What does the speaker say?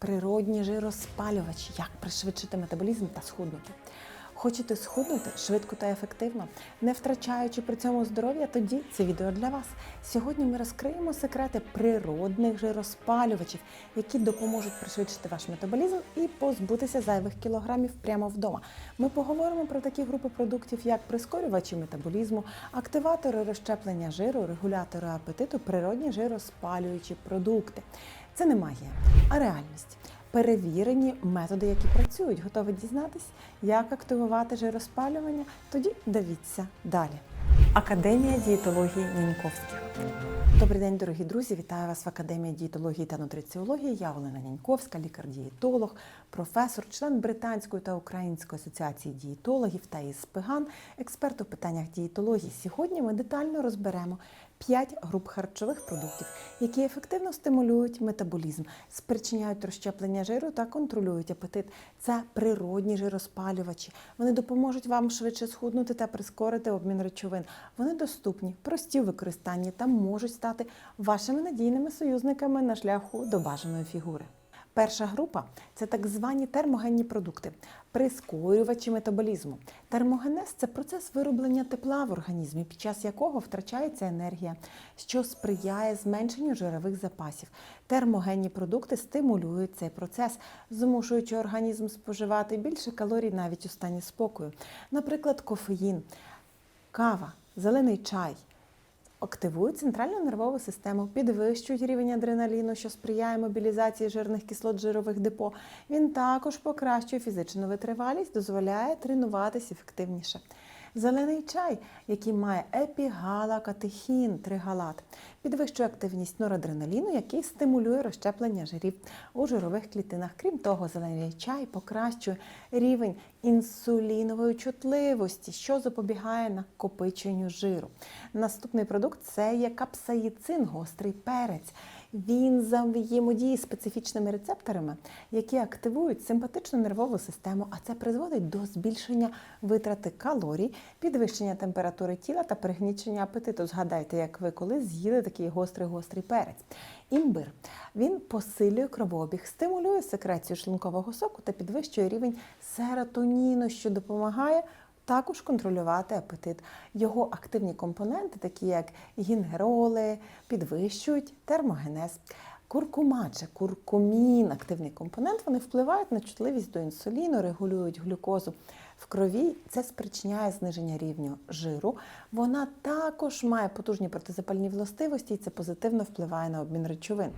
Природні жироспалювачі, як пришвидшити метаболізм та схуднути. Хочете схуднути швидко та ефективно, не втрачаючи при цьому здоров'я, тоді це відео для вас. Сьогодні ми розкриємо секрети природних жироспалювачів, які допоможуть пришвидшити ваш метаболізм і позбутися зайвих кілограмів прямо вдома. Ми поговоримо про такі групи продуктів, як прискорювачі метаболізму, активатори розщеплення жиру, регулятори апетиту, природні жироспалюючі продукти. Це не магія, а реальність. Перевірені методи, які працюють. Готові дізнатись, як активувати жироспалювання? Тоді дивіться далі. Академія дієтології Няньковських. Добрий день, дорогі друзі! Вітаю вас в Академії дієтології та нутриціології. Я Олена Няньковська, лікар-дієтолог, професор, член Британської та Української асоціації дієтологів та ІСПГАН, експерт у питаннях дієтології. Сьогодні ми детально розберемо 5 груп харчових продуктів, які ефективно стимулюють метаболізм, спричиняють розщеплення жиру та контролюють апетит. Це природні жироспалювачі. Вони допоможуть вам швидше схуднути та прискорити обмін речовин. Вони доступні, прості у використанні та можуть стати вашими надійними союзниками на шляху до бажаної фігури. Перша група це так звані термогенні продукти, прискорювачі метаболізму. Термогенез це процес вироблення тепла в організмі, під час якого втрачається енергія, що сприяє зменшенню жирових запасів. Термогенні продукти стимулюють цей процес, змушуючи організм споживати більше калорій навіть у стані спокою. Наприклад, кофеїн, кава, зелений чай активують центральну нервову систему, підвищують рівень адреналіну, що сприяє мобілізації жирних кислот жирових депо. Він також покращує фізичну витривалість, дозволяє тренуватись ефективніше. Зелений чай, який має епігалакатехін, тригалат, підвищує активність норадреналіну, який стимулює розщеплення жирів у жирових клітинах. Крім того, зелений чай покращує рівень інсулінової чутливості, що запобігає накопиченню жиру. Наступний продукт це є капсаїцин, гострий перець. Він взаємодіє з специфічними рецепторами, які активують симпатичну нервову систему, а це призводить до збільшення витрати калорій, підвищення температури тіла та пригнічення апетиту. Згадайте, як ви коли з'їли такий гострий гострий перець. Імбир він посилює кровообіг, стимулює секрецію шлункового соку та підвищує рівень серотоніну, що допомагає також контролювати апетит. Його активні компоненти, такі як гінгероли, підвищують термогенез. Куркума чи куркумін, активний компонент, вони впливають на чутливість до інсуліну, регулюють глюкозу в крові. Це спричиняє зниження рівню жиру. Вона також має потужні протизапальні властивості, і це позитивно впливає на обмін речовин.